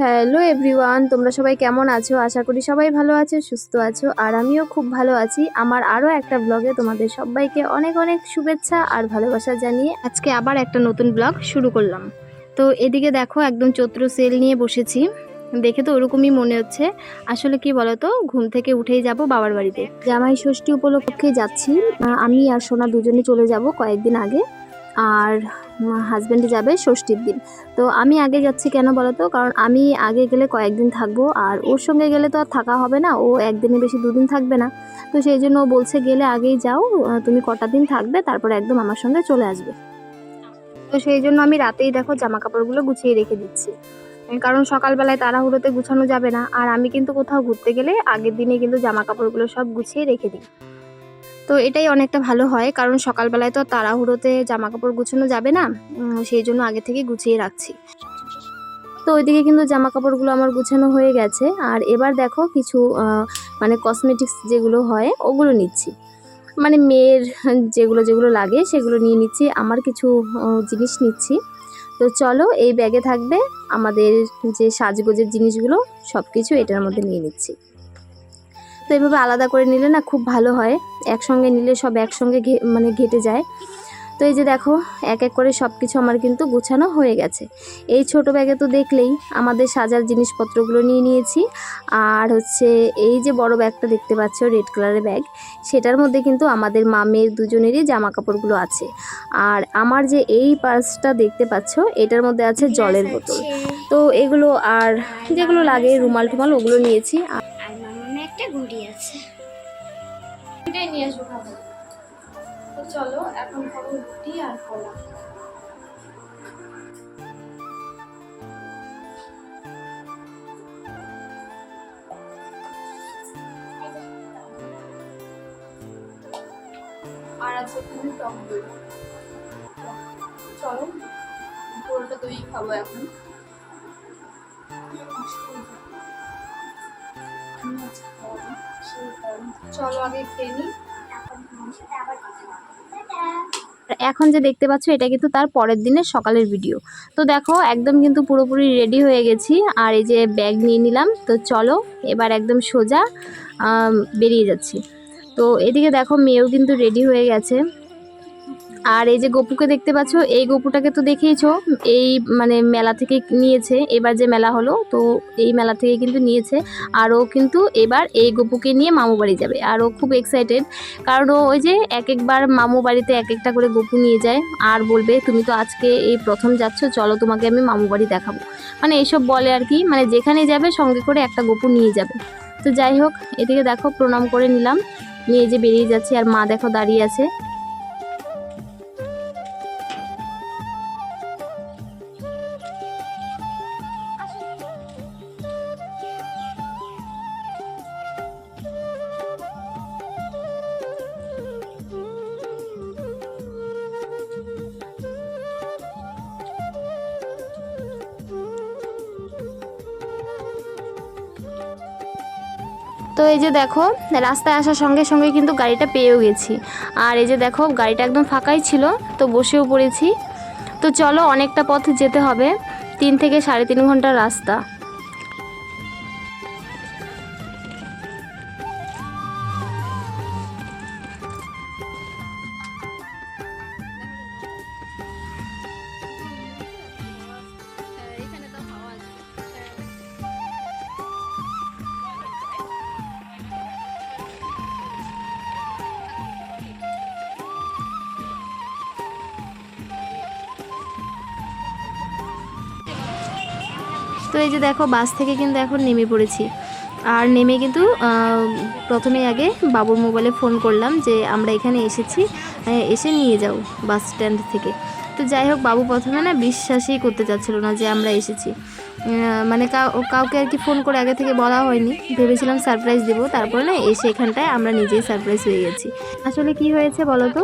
Hello everyone, তোমরা সবাই কেমন আছো? আশা করি সবাই ভালো আছো, সুস্থ আছো, আর আমিও খুব ভালো আছি। আমার আরও একটা ব্লগে তোমাদের সবাইকে অনেক অনেক শুভেচ্ছা আর ভালোবাসা জানিয়ে আজকে আবার একটা নতুন ব্লগ শুরু করলাম। তো এদিকে দেখো, একদম চৈত্র সেল নিয়ে বসেছি। দেখে তো ওরকমই মনে হচ্ছে। আসলে কি বলতো, ঘুম থেকে উঠেই যাব বাবার বাড়িতে। জামাই ষষ্ঠী উপলক্ষে যাচ্ছি। আমি আর সোনা দুজনে চলে যাব কয়েকদিন আগে। আর হাজব্যান্ডে যাবে ষষ্ঠীর দিন। তো আমি আগে যাচ্ছি কেন বলো তো কারণ আমি আগে গেলে কয়েকদিন থাকব আর ওর সঙ্গে গেলে তো আর থাকা হবে না। ও একদিনে বেশি দুদিন থাকবে না। তো সেই জন্য ও বলছে গেলে আগেই যাও তুমি কটা দিন থাকবে, তারপর একদম আমার সঙ্গে চলে আসবে। তো সেই জন্য আমি রাতেই দেখো জামা কাপড়গুলো গুছিয়ে রেখে দিচ্ছি। কারণ সকালবেলায় তাড়াহুড়োতে গুছানো যাবে না। আর আমি কিন্তু কোথাও ঘুরতে গেলে আগের দিনে কিন্তু জামা কাপড়গুলো সব গুছিয়ে রেখে দিই। তো এটাই অনেকটা ভালো হয়, কারণ সকালবেলায় তো তাড়াহুড়োতে জামা কাপড় গুছানো যাবে না সেই জন্য আগে থেকে গুছিয়ে রাখছি। তো ওইদিকে কিন্তু জামা কাপড়গুলো আমার গুছানো হয়ে গেছে, আর এবার দেখো কিছু মানে কসমেটিক্স যেগুলো হয়, ওগুলো নিচ্ছি। মানে মেয়ের যেগুলো যেগুলো লাগে সেগুলো নিয়ে নিচ্ছি, আমার কিছু জিনিস নিচ্ছি। তো চলো এই ব্যাগে থাকবে, আমাদের যে সাজগোজের জিনিসগুলো সব কিছু এটার মধ্যে নিয়ে নিচ্ছি। তো এভাবে আলাদা করে নিলে না খুব ভালো হয়। একসঙ্গে নিলে সব একসঙ্গে ঘে- মানে ঘেটে যায়। তো এই যে দেখো এক এক করে সব কিছু আমার কিন্তু গুছানো হয়ে গেছে। এই ছোট ব্যাগে তো দেখলেই আমাদের সাজার জিনিসপত্রগুলো নিয়ে নিয়েছি। আর হচ্ছে এই যে বড় ব্যাগটা দেখতে পাচ্ছ রেড কালারের ব্যাগ সেটার মধ্যে কিন্তু আমাদের মামের দুজনেরই জামা কাপড়গুলো আছে। আর আমার যে এই পার্সটা দেখতে পাচ্ছ এটার মধ্যে আছে জলের বোতল। তো এগুলো আর যেগুলো লাগে রুমাল টুমাল ওগুলো নিয়েছি। একটা ঘড়ি আছে। এটাই নিয়ে আসব খাব তো চলো, এখন খাব রুটি আর কলা। আর আছে এখানে টক দই চলো পুরোটা দই খাব এখন। এখন যে দেখতে পাচ্ছ, এটা কিন্তু তার পরের দিনের সকালের ভিডিও তো দেখো, একদম কিন্তু পুরোপুরি রেডি হয়ে গেছি, আর এই যে ব্যাগ নিয়ে নিলাম। তো চলো, এবার একদম সোজা বেরিয়ে যাচ্ছি। তো এদিকে দেখো, মেয়েও কিন্তু রেডি হয়ে গেছে। আর এই যে গপুকে দেখতে পাচ্ছ, এই গপুটাকে তো দেখেইছো এই মানে মেলা থেকে নিয়েছে, এবার যে মেলা হলো, তো এই মেলা থেকে কিন্তু নিয়েছে, আর ও কিন্তু এবার এই গপুকে নিয়ে মামু বাড়ি যাবে, আর ও খুব এক্সাইটেড কারণ ও ওই যে এক একবার মামু বাড়িতে এক একটা করে গপু নিয়ে যায়, আর বলবে, তুমি তো আজকে এই প্রথম যাচ্ছ, চলো তোমাকে আমি মামু বাড়ি দেখাবো। মানে এইসব বলে আর কি মানে যেখানে যাবে সঙ্গে করে একটা গপু নিয়ে যাবে। তো যাই হোক, এদিকে দেখো, প্রণাম করে নিলাম, নিয়ে যে বেরিয়ে যাচ্ছি, আর মা দেখো দাঁড়িয়ে আছে। তো এই যে দেখো, রাস্তায় আসার সঙ্গে সঙ্গে কিন্তু গাড়িটা পেয়েও গেছি। আর এই যে দেখো, গাড়িটা একদম ফাঁকাই ছিল, তো বসেও পড়েছি। তো চলো, অনেকটা পথ যেতে হবে। তিন থেকে সাড়ে তিন ঘণ্টার রাস্তা। তো এই যে দেখো বাস থেকে কিন্তু এখন নেমে পড়েছি। আর নেমে কিন্তু প্রথমে আগে বাবুর মোবাইলে ফোন করলাম যে আমরা এখানে এসেছি এসে নিয়ে যাও বাস স্ট্যান্ড থেকে। তো যাই হোক বাবু প্রথমে না বিশ্বাসই করতে চাচ্ছিল না যে আমরা এসেছি। মানে কাউ- কাউকে আর কি ফোন করে আগে থেকে বলা হয়নি। ভেবেছিলাম সারপ্রাইজ দেবো তারপরে না এসে এখানটায় আমরা নিজেই সারপ্রাইজ হয়ে গেছি। আসলে কি হয়েছে বলো তো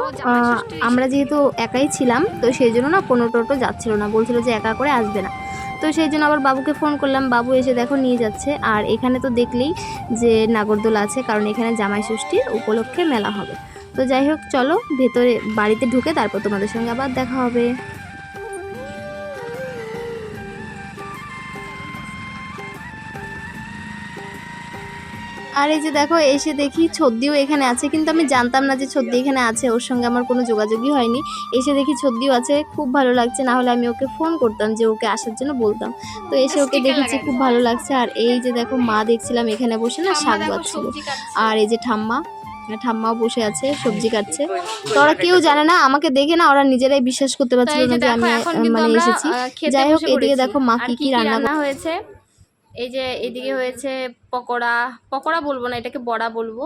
আমরা যেহেতু একাই ছিলাম তো সেই জন্য না কোনো টোটো যাচ্ছিল না। বলছিল যে একা করে আসবে না। তো সেই জন্য আবার বাবুকে ফোন করলাম। বাবু এসে দেখো নিয়ে যাচ্ছে। আর এখানে তো দেখলেই যে নাগরদোলা আছে, কারণ এখানে জামাই ষষ্ঠীর উপলক্ষে মেলা হবে। তো যাই হোক, চলো ভেতরে বাড়িতে ঢুকে তারপর তোমাদের সঙ্গে আবার দেখা হবে। আর এই যে দেখো এসে দেখি ছদ্দিও এখানে আছে কিন্তু আমি জানতাম না যে ছদ্দি এখানে আছে ওর সঙ্গে আমার কোনো যোগাযোগই হয়নি। এসে দেখি ছদ্দিও আছে খুব ভালো লাগছে না হলে আমি ওকে ফোন করতাম যে ওকে আসার জন্য বলতাম। তো এসে ওকে দেখেছি খুব ভালো লাগছে। আর এই যে দেখো মা দেখছিলাম এখানে বসে না শাক বাচ্ছিল। আর এই যে ঠাম্মা ঠাম্মাও বসে আছে সবজি কাটছে। তো ওরা কেউ জানে না আমাকে দেখে না ওরা নিজেরাই বিশ্বাস করতে পারছিল না যে আমি মানে এসেছি। যাই হোক এদিকে দেখো মা কি কি রান্না হয়েছে? এই যে এদিকে হয়েছে পকোড়া পকোড়া বলব না এটাকে বড়া বলব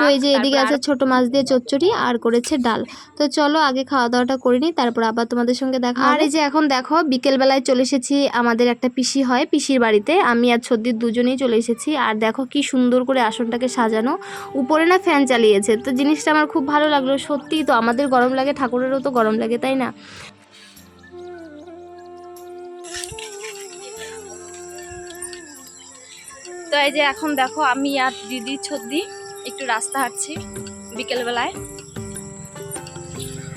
তো এই যে এদিকে আছে ছোট মাছ দিয়ে চচ্চড়ি আর করেছে ডাল। তো চলো আগে খাওয়া দাওয়াটা করে নিই তারপর আবার তোমাদের সঙ্গে দেখা আর এই যে এখন দেখো বিকেল বেলায় চলে এসেছি আমাদের একটা পিসি হয় পিসির বাড়িতে। আমি আর ছদ্দির দুজনেই চলে এসেছি। আর দেখো কি সুন্দর করে আসনটাকে সাজানো। উপরে না ফ্যান চালিয়েছে। তো জিনিসটা আমার খুব ভালো লাগল। সত্যিই তো আমাদের গরম লাগে ঠাকুরেরও তো গরম লাগে তাই না? তো এই যে এখন দেখো আমি আর দিদি ছদ্দি একটু রাস্তা হাঁটছি বিকেলবেলায়।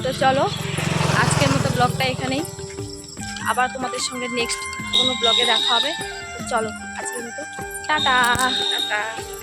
তো চলো, আজকের মতো ব্লগটা এখানেই। আবার তোমাদের সঙ্গে নেক্সট কোনো ব্লগে দেখা হবে। চলো, আজকের মতো। টাটা। টাটা।